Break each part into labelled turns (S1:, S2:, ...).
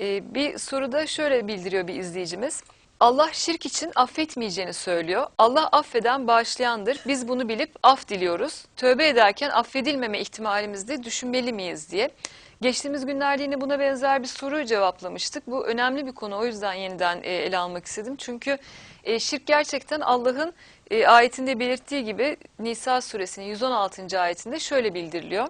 S1: Ee, bir soruda şöyle bildiriyor bir izleyicimiz. Allah şirk için affetmeyeceğini söylüyor. Allah affeden bağışlayandır. Biz bunu bilip af diliyoruz. Tövbe ederken affedilmeme ihtimalimizde düşünmeli miyiz diye. Geçtiğimiz günlerde yine buna benzer bir soruyu cevaplamıştık. Bu önemli bir konu o yüzden yeniden e, ele almak istedim. Çünkü e, şirk gerçekten Allah'ın e, ayetinde belirttiği gibi Nisa suresinin 116. ayetinde şöyle bildiriliyor.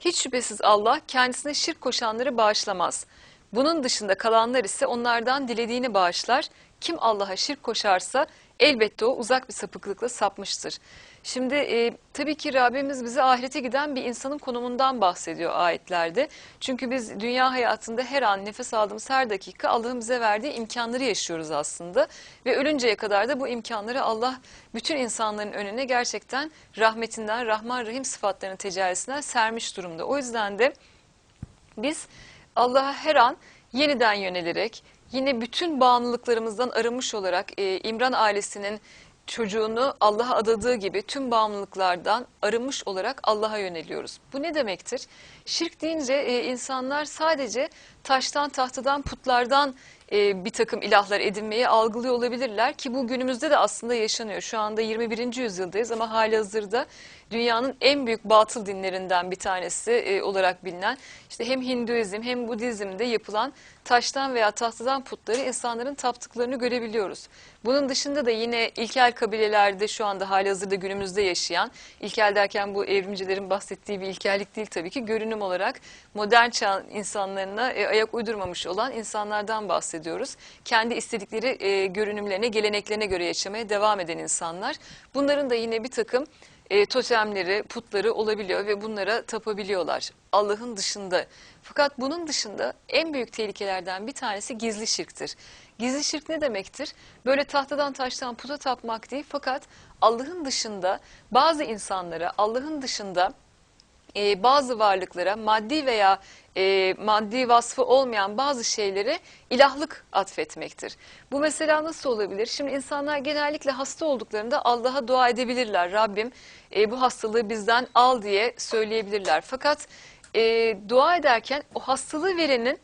S1: Hiç şüphesiz Allah kendisine şirk koşanları bağışlamaz. Bunun dışında kalanlar ise onlardan dilediğini bağışlar. Kim Allah'a şirk koşarsa elbette o uzak bir sapıklıkla sapmıştır. Şimdi e, tabii ki Rabbimiz bize ahirete giden bir insanın konumundan bahsediyor ayetlerde. Çünkü biz dünya hayatında her an nefes aldığımız her dakika Allah'ın bize verdiği imkanları yaşıyoruz aslında. Ve ölünceye kadar da bu imkanları Allah bütün insanların önüne gerçekten rahmetinden, Rahman Rahim sıfatlarının tecellisinden sermiş durumda. O yüzden de biz Allah'a her an yeniden yönelerek yine bütün bağımlılıklarımızdan arınmış olarak e, İmran ailesinin çocuğunu Allah'a adadığı gibi tüm bağımlılıklardan arınmış olarak Allah'a yöneliyoruz. Bu ne demektir? Şirk deyince e, insanlar sadece taştan, tahtadan, putlardan e, bir takım ilahlar edinmeyi algılıyor olabilirler ki bu günümüzde de aslında yaşanıyor. Şu anda 21. yüzyıldayız ama hali hazırda dünyanın en büyük batıl dinlerinden bir tanesi e, olarak bilinen işte hem Hinduizm hem Budizm'de yapılan taştan veya tahtadan putları insanların taptıklarını görebiliyoruz. Bunun dışında da yine ilkel kabilelerde şu anda hali hazırda günümüzde yaşayan, ilkel derken bu evrimcilerin bahsettiği bir ilkellik değil tabii ki, görünüm olarak modern çağ insanlarına e, ayak uydurmamış olan insanlardan bahsediyoruz. Kendi istedikleri e, görünümlerine, geleneklerine göre yaşamaya devam eden insanlar. Bunların da yine bir takım e, totemleri, putları olabiliyor ve bunlara tapabiliyorlar Allah'ın dışında. Fakat bunun dışında en büyük tehlikelerden bir tanesi gizli şirktir. Gizli şirk ne demektir? Böyle tahtadan taştan puta tapmak değil fakat Allah'ın dışında bazı insanlara, Allah'ın dışında e, bazı varlıklara maddi veya e, maddi vasfı olmayan bazı şeylere ilahlık atfetmektir. Bu mesela nasıl olabilir? Şimdi insanlar genellikle hasta olduklarında Allah'a dua edebilirler. Rabbim e, bu hastalığı bizden al diye söyleyebilirler. Fakat e, dua ederken o hastalığı verenin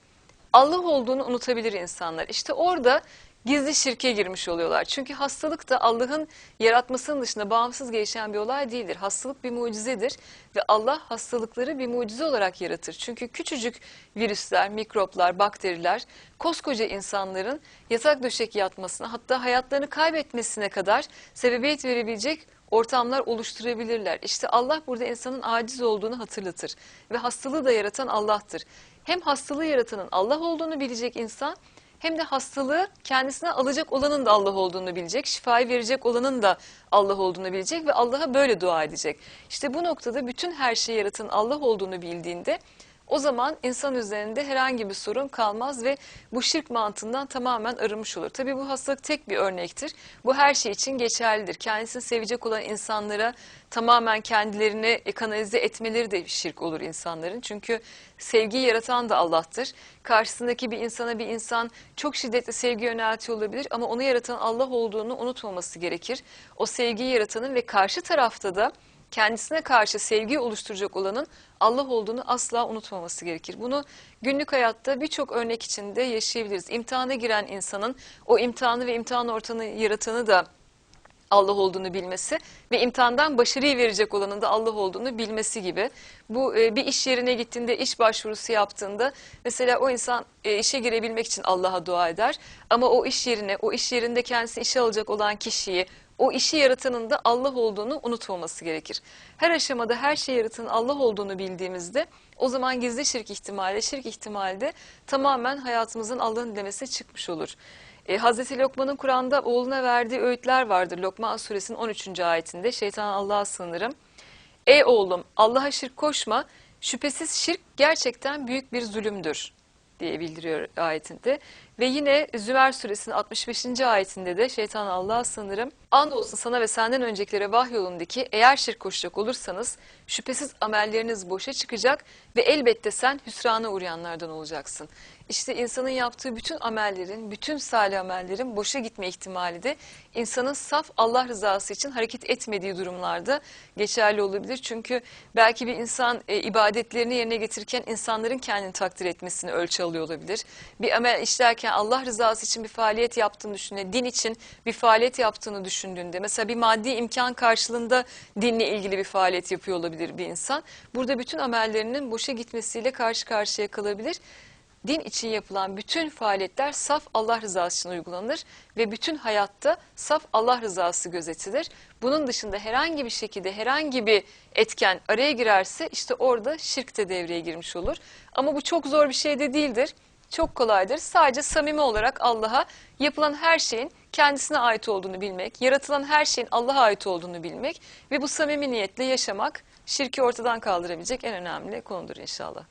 S1: Allah olduğunu unutabilir insanlar. İşte orada gizli şirke girmiş oluyorlar. Çünkü hastalık da Allah'ın yaratmasının dışında bağımsız gelişen bir olay değildir. Hastalık bir mucizedir ve Allah hastalıkları bir mucize olarak yaratır. Çünkü küçücük virüsler, mikroplar, bakteriler koskoca insanların yatak döşek yatmasına hatta hayatlarını kaybetmesine kadar sebebiyet verebilecek ortamlar oluşturabilirler. İşte Allah burada insanın aciz olduğunu hatırlatır ve hastalığı da yaratan Allah'tır. Hem hastalığı yaratanın Allah olduğunu bilecek insan hem de hastalığı kendisine alacak olanın da Allah olduğunu bilecek, şifayı verecek olanın da Allah olduğunu bilecek ve Allah'a böyle dua edecek. İşte bu noktada bütün her şeyi yaratan Allah olduğunu bildiğinde o zaman insan üzerinde herhangi bir sorun kalmaz ve bu şirk mantığından tamamen arınmış olur. Tabii bu hastalık tek bir örnektir. Bu her şey için geçerlidir. Kendisini sevecek olan insanlara tamamen kendilerini kanalize etmeleri de şirk olur insanların. Çünkü sevgiyi yaratan da Allah'tır. Karşısındaki bir insana bir insan çok şiddetli sevgi yöneltiyor olabilir ama onu yaratan Allah olduğunu unutmaması gerekir. O sevgiyi yaratanın ve karşı tarafta da kendisine karşı sevgi oluşturacak olanın Allah olduğunu asla unutmaması gerekir. Bunu günlük hayatta birçok örnek içinde yaşayabiliriz. İmtihana giren insanın o imtihanı ve imtihan ortamını yaratanı da Allah olduğunu bilmesi ve imtihandan başarıyı verecek olanın da Allah olduğunu bilmesi gibi. Bu e, bir iş yerine gittiğinde, iş başvurusu yaptığında mesela o insan e, işe girebilmek için Allah'a dua eder. Ama o iş yerine, o iş yerinde kendisi işe alacak olan kişiyi, o işi yaratanın da Allah olduğunu unutmaması gerekir. Her aşamada her şeyi yaratan Allah olduğunu bildiğimizde o zaman gizli şirk ihtimali, şirk ihtimali de tamamen hayatımızın Allah'ın demesi çıkmış olur. E, Hazreti Lokman'ın Kur'an'da oğluna verdiği öğütler vardır. Lokman suresinin 13. ayetinde şeytan Allah'a sığınırım. Ey oğlum Allah'a şirk koşma, şüphesiz şirk gerçekten büyük bir zulümdür diye bildiriyor ayetinde. Ve yine Zümer suresinin 65. ayetinde de şeytan Allah'a sınırım. Andolsun sana ve senden öncekilere vahyolundaki eğer şirk koşacak olursanız şüphesiz amelleriniz boşa çıkacak ve elbette sen hüsrana uğrayanlardan olacaksın. İşte insanın yaptığı bütün amellerin, bütün salih amellerin boşa gitme ihtimali de insanın saf Allah rızası için hareket etmediği durumlarda geçerli olabilir. Çünkü belki bir insan e, ibadetlerini yerine getirirken insanların kendini takdir etmesini ölçü alıyor olabilir. Bir amel işlerken Allah rızası için bir faaliyet yaptığını düşündüğünde, din için bir faaliyet yaptığını düşündüğünde, mesela bir maddi imkan karşılığında dinle ilgili bir faaliyet yapıyor olabilir bir insan. Burada bütün amellerinin boşa gitmesiyle karşı karşıya kalabilir. Din için yapılan bütün faaliyetler saf Allah rızası için uygulanır ve bütün hayatta saf Allah rızası gözetilir. Bunun dışında herhangi bir şekilde herhangi bir etken araya girerse işte orada şirk de devreye girmiş olur. Ama bu çok zor bir şey de değildir. Çok kolaydır. Sadece samimi olarak Allah'a yapılan her şeyin kendisine ait olduğunu bilmek, yaratılan her şeyin Allah'a ait olduğunu bilmek ve bu samimi niyetle yaşamak şirki ortadan kaldırabilecek en önemli konudur inşallah.